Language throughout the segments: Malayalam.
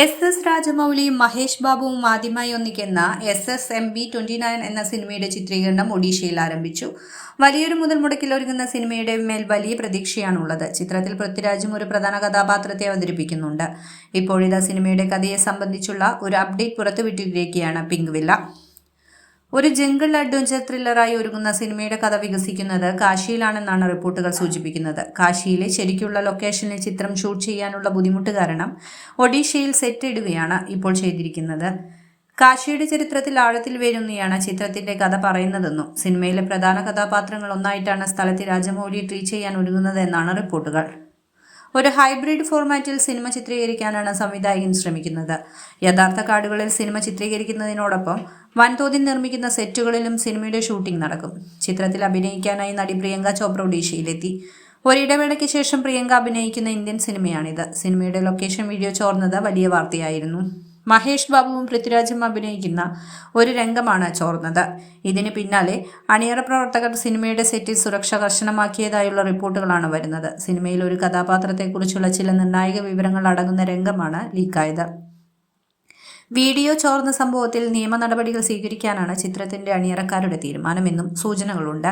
എസ് എസ് രാജമൗലിയും മഹേഷ് ബാബുവും ആദ്യമായി ഒന്നിക്കുന്ന S S M B twenty nine എന്ന സിനിമയുടെ ചിത്രീകരണം ഒഡീഷയിൽ ആരംഭിച്ചു. വലിയൊരു മുതൽ മുടക്കിൽ ഒരുങ്ങുന്ന സിനിമയുടെ മേൽ വലിയ പ്രതീക്ഷയാണുള്ളത്. ചിത്രത്തിൽ പൃഥ്വിരാജും ഒരു പ്രധാന കഥാപാത്രത്തെ അവതരിപ്പിക്കുന്നുണ്ട്. ഇപ്പോഴിതാ സിനിമയുടെ കഥയെ സംബന്ധിച്ചുള്ള ഒരു അപ്ഡേറ്റ് പുറത്തുവിട്ടിരിക്കുകയാണ് പിങ്ക് വില്ല ഒരു ജംഗിൾ അഡ്വഞ്ചർ ത്രില്ലറായി ഒരുങ്ങുന്ന സിനിമയുടെ കഥ വികസിക്കുന്നത് കാശിയിലാണെന്നാണ് റിപ്പോർട്ടുകൾ സൂചിപ്പിക്കുന്നത്. കാശിയിലെ ശരിക്കുള്ള ലൊക്കേഷനിൽ ചിത്രം ഷൂട്ട് ചെയ്യാനുള്ള ബുദ്ധിമുട്ട് കാരണം ഒഡീഷയിൽ സെറ്റ് ഇടുകയാണ് ഇപ്പോൾ ചെയ്തിരിക്കുന്നത്. കാശിയുടെ ചരിത്രത്തിൽ ആഴത്തിൽ വരുന്നതാണ് ചിത്രത്തിന്റെ കഥ പറയുന്നതെന്നും സിനിമയിലെ പ്രധാന കഥാപാത്രങ്ങൾ ഒന്നായിട്ടാണ് സ്ഥലത്ത് രാജമൗലി ട്രീറ്റ് ചെയ്യാൻ ഒരുങ്ങുന്നതെന്നാണ് റിപ്പോർട്ടുകൾ. ഒരു ഹൈബ്രിഡ് ഫോർമാറ്റിൽ സിനിമ ചിത്രീകരിക്കാനാണ് സംവിധായകൻ ശ്രമിക്കുന്നത്. യഥാർത്ഥ കാടുകളിൽ സിനിമ ചിത്രീകരിക്കുന്നതിനോടൊപ്പം വൻതോതിൽ നിർമ്മിക്കുന്ന സെറ്റുകളിലും സിനിമയുടെ ഷൂട്ടിംഗ് നടക്കും. ചിത്രത്തിൽ അഭിനയിക്കാനായി നടി പ്രിയങ്ക ചോപ്ര ഒഡീഷയിലെത്തി. ഒരിടവേളയ്ക്ക് ശേഷം പ്രിയങ്ക അഭിനയിക്കുന്ന ഇന്ത്യൻ സിനിമയാണിത്. സിനിമയുടെ ലൊക്കേഷൻ വീഡിയോ ചോർന്നത് വലിയ വാർത്തയായിരുന്നു. മഹേഷ് ബാബുവും പൃഥ്വിരാജും അഭിനയിക്കുന്ന ഒരു രംഗമാണ് ചോർന്നത്. ഇതിന് പിന്നാലെ അണിയറ പ്രവർത്തകർ സിനിമയുടെ സെറ്റിൽ സുരക്ഷ കർശനമാക്കിയതായുള്ള റിപ്പോർട്ടുകളാണ് വരുന്നത്. സിനിമയിൽ ഒരു കഥാപാത്രത്തെക്കുറിച്ചുള്ള ചില നിർണായക വിവരങ്ങൾ അടങ്ങുന്ന രംഗമാണ് ലീക്കായത്. വീഡിയോ ചോർന്ന സംഭവത്തിൽ നിയമ നടപടികൾ സ്വീകരിക്കാനാണ് ചിത്രത്തിന്റെ അണിയറക്കാരുടെ തീരുമാനമെന്നും സൂചനകളുണ്ട്.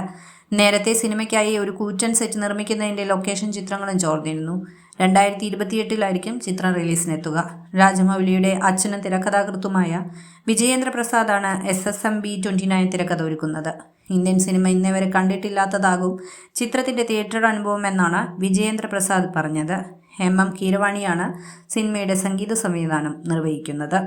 നേരത്തെ സിനിമയ്ക്കായി ഒരു കൂറ്റൻ സെറ്റ് നിർമ്മിക്കുന്നതിന്റെ ലൊക്കേഷൻ ചിത്രങ്ങളും ചോർന്നിരുന്നു. രണ്ടായിരത്തി ഇരുപത്തിയെട്ടിലായിരിക്കും ചിത്രം റിലീസിനെത്തുക. രാജമൗലിയുടെ അച്ഛനും തിരക്കഥാകൃത്തുമായ Vijayendra പ്രസാദാണ് S S M B twenty nine തിരക്കഥ ഒരുക്കുന്നത് ഇന്ത്യൻ സിനിമ ഇന്നേ വരെ കണ്ടിട്ടില്ലാത്തതാകും ചിത്രത്തിന്റെ തിയേറ്റർ അനുഭവം എന്നാണ് വിജയേന്ദ്ര പ്രസാദ് പറഞ്ഞത്. എം എം കീരവാണിയാണ് സിനിമയുടെ സംഗീത സംവിധാനം നിർവഹിക്കുന്നത്.